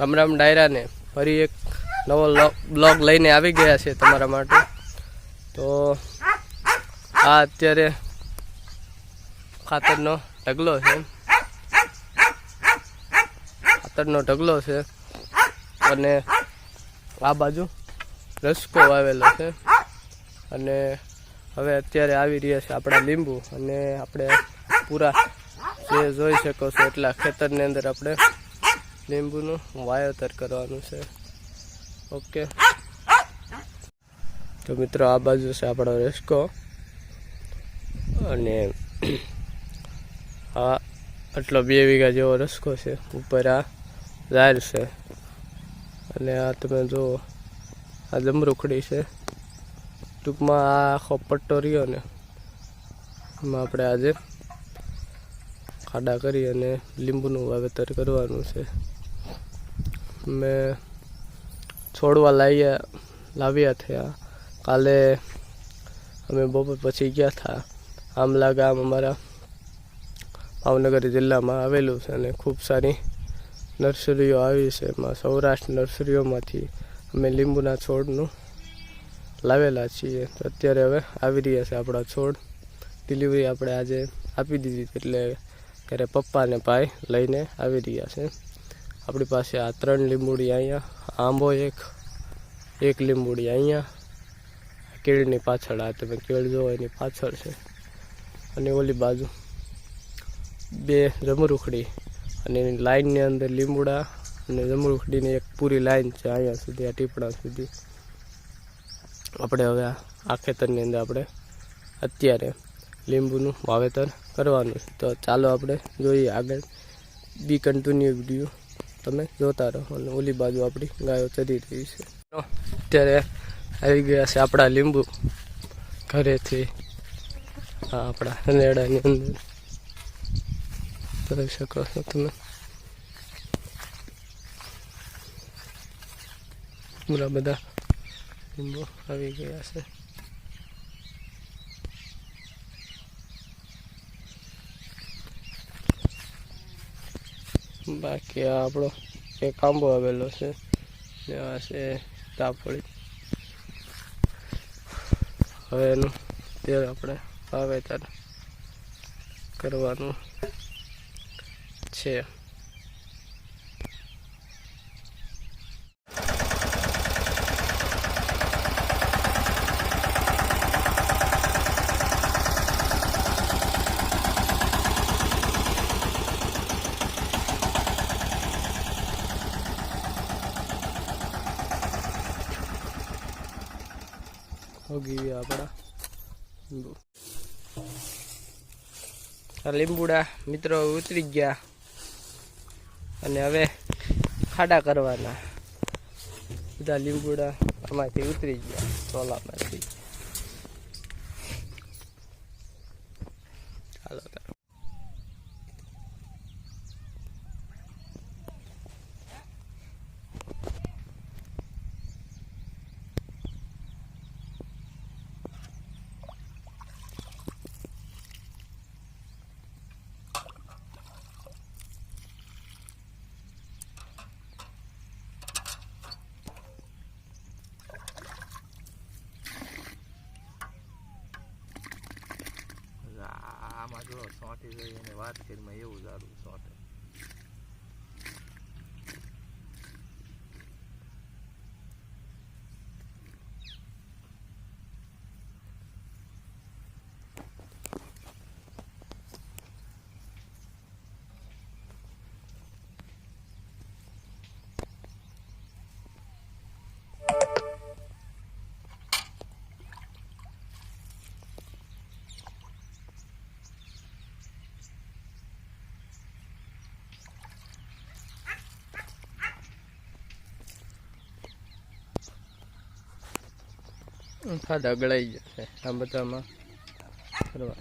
રામ રામ ડાયરાને ફરી એક નવો બ્લોગ લઈને આવી ગયા છે તમારા માટે. તો આ અત્યારે ખાતરનો ઢગલો છે. ખાતરનો ઢગલો છે. અને આ બાજુ રસકો વાવેલો છે. અને હવે અત્યારે આવી રહ્યા છે આપણા લીંબુ. અને આપણે પૂરા જે જોઈ શકો છો એટલા ખેતરની અંદર આપણે લીંબુનું વાવેતર કરવાનું છે. ઓકે. તો મિત્રો આ બાજુ છે આપણો રેસ્કો. અને આ આટલો બે વીઘા જેવો રસ્કો છે. ઉપર આ ઝાડ છે. અને આ તમે જુઓ, આ જમરૂખડી છે. ટૂંકમાં આ આખો પટ્ટો રહ્યો ને, એમાં આપણે આજે ખાડા કરી અને લીંબુનું વાવેતર કરવાનું છે. મેં છોડવા લાવ્યા લાવ્યા થયા. કાલે અમે બપોર પછી ગયા હતા આમલા ગામ અમારા ભાવનગર જિલ્લામાં આવેલું છે અને ખૂબ સારી નર્સરીઓ આવી છે. એમાં સૌરાષ્ટ્ર નર્સરીઓમાંથી અમે લીંબુના છોડનું લાવેલા છીએ. તો અત્યારે હવે આવી રહ્યા છે આપણા છોડ. ડિલિવરી આપણે આજે આપી દીધી એટલે ઘરે પપ્પા અને ભાઈ લઈને આવી રહ્યા છે. આપણી પાસે આ ત્રણ લીંબુડી અહીંયા, આંબો એક એક લીંબુડી અહીંયા. કેળની પાછળ આ તમે કેળ જોવો એની પાછળ છે. અને ઓલી બાજુ બે જમરૂખડી અને એની લાઇનની અંદર લીંબુડા અને જમરૂખડીની એક પૂરી લાઈન છે અહીંયા સુધી, આ ટીપણા સુધી. આપણે હવે આ ખેતરની અંદર આપણે અત્યારે લીંબુનું વાવેતર કરવાનું છે. તો ચાલો આપણે જોઈએ આગળ બી કન્ટિન્યુ વીડિયો. તમે જોતા રહો અને ઓલી બાજુ આપણી ગાયો ચરી રહી છે. અત્યારે આવી ગયા છે આપણા લીંબુ ઘરેથી. આપણા હનેડાની અંદર. જોઈ શકો છો તમે. બધા લીંબુ આવી ગયા છે. બાકી આ આપણો એક આંબો આવેલો છે. આ છે તાપડી. હવે એનું તેલ આપણે વાવેતર કરવાનું છે. ઉગી આપણા લીંબુડા મિત્રો ઉતરી ગયા અને હવે ખાડા કરવાના. બધા લીંબુડા આમાંથી ઉતરી ગયા, ચોલામાંથી. ચાલો તો. આમાં જો સોંટી જોઈ અને વાત કરીમાં એવું સારું સોંટે ખાડા ગળાઈ જશે આ બધામાં. કરવા